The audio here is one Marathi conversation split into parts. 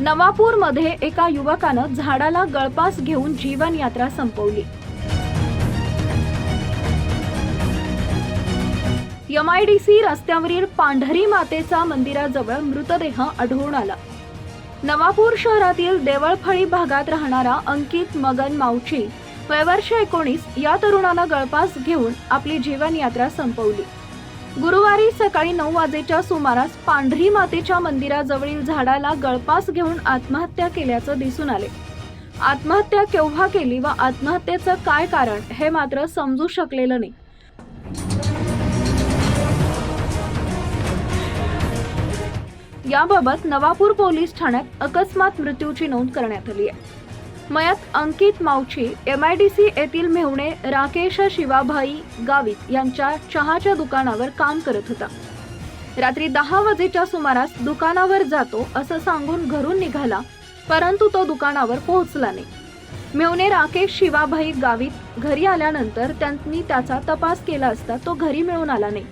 नवापूरमध्ये एका युवकानं झाडाला गळपास घेऊन जीवन यात्रा संपवली एमआयडीसी रस्त्यावरील पांढरी मातेचा मंदिराजवळ मृतदेह आढळून आला. नवापूर शहरातील देवळफळी भागात राहणारा अंकित मगन मावची वयवर्ष एकोणीस या तरुणानं गळपास घेऊन आपली जीवनयात्रा संपवली. गुरुवारी सकाळी नऊ वाजेच्या सुमारास पांढरी मातेच्या मंदिराजवळील झाडाला गळपास घेऊन आत्महत्या केल्याचं दिसून आले. आत्महत्या केव्हा केली व आत्महत्येचं काय कारण हे मात्र समजू शकलेलं नाही. याबाबत नवापूर पोलीस ठाण्यात अकस्मात मृत्यूची नोंद करण्यात आली आहे. मयत अंकित मावची सी येथील मेहुणे राकेश शिवाभाई गावित यांच्या चहाच्या दुकानावर काम करत होता. रात्री दहा वाजेच्या सुमारास दुकानावर जातो असं सांगून घरून निघाला परंतु तो दुकानावर पोहोचला नाही. मेहुणे राकेश शिवाभाई गावित घरी आल्यानंतर त्यांनी त्याचा तपास केला असता तो घरी मिळून आला नाही.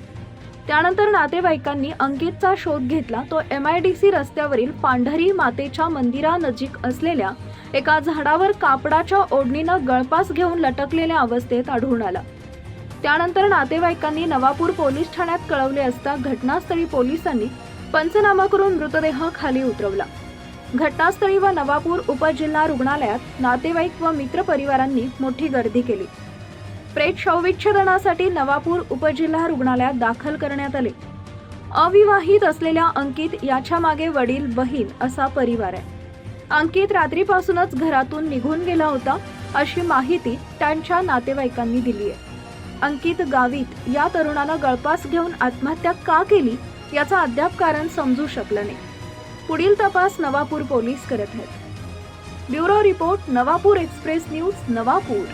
त्यानंतर नातेवाईकांनी अंकितचा शोध घेतला तो एम आय डी सी रस्त्यावरील पांढरी मातेच्या मंदिरानजीक असलेल्या एका झाडावर कापडाच्या ओढणीनं गळपास घेऊन लटकलेल्या अवस्थेत आढळून आला. त्यानंतर नातेवाईकांनी नवापूर पोलीस ठाण्यात कळवले असता घटनास्थळी पोलिसांनी पंचनामा करून मृतदेह खाली उतरवला. घटनास्थळी व नवापूर उपजिल्हा रुग्णालयात नातेवाईक व मित्रपरिवारांनी मोठी गर्दी केली. प्रेत शवविच्छेदनासाठी नवापूर उपजिल्हा रुग्णालयात दाखल करण्यात आले. अविवाहित असलेल्या अंकित याच्या मागे वडील बहीण असा परिवार आहे. अंकित रात्रीपासूनच घरातून निघून गेला होता अशी माहिती त्यांच्या नातेवाईकांनी दिली आहे. अंकित गावित या तरुणाला गळपास घेऊन आत्महत्या का केली याचं अद्याप कारण समजू शकलं नाही. पुढील तपास नवापूर पोलीस करत आहेत. Bureau report Navapur express news Navapur.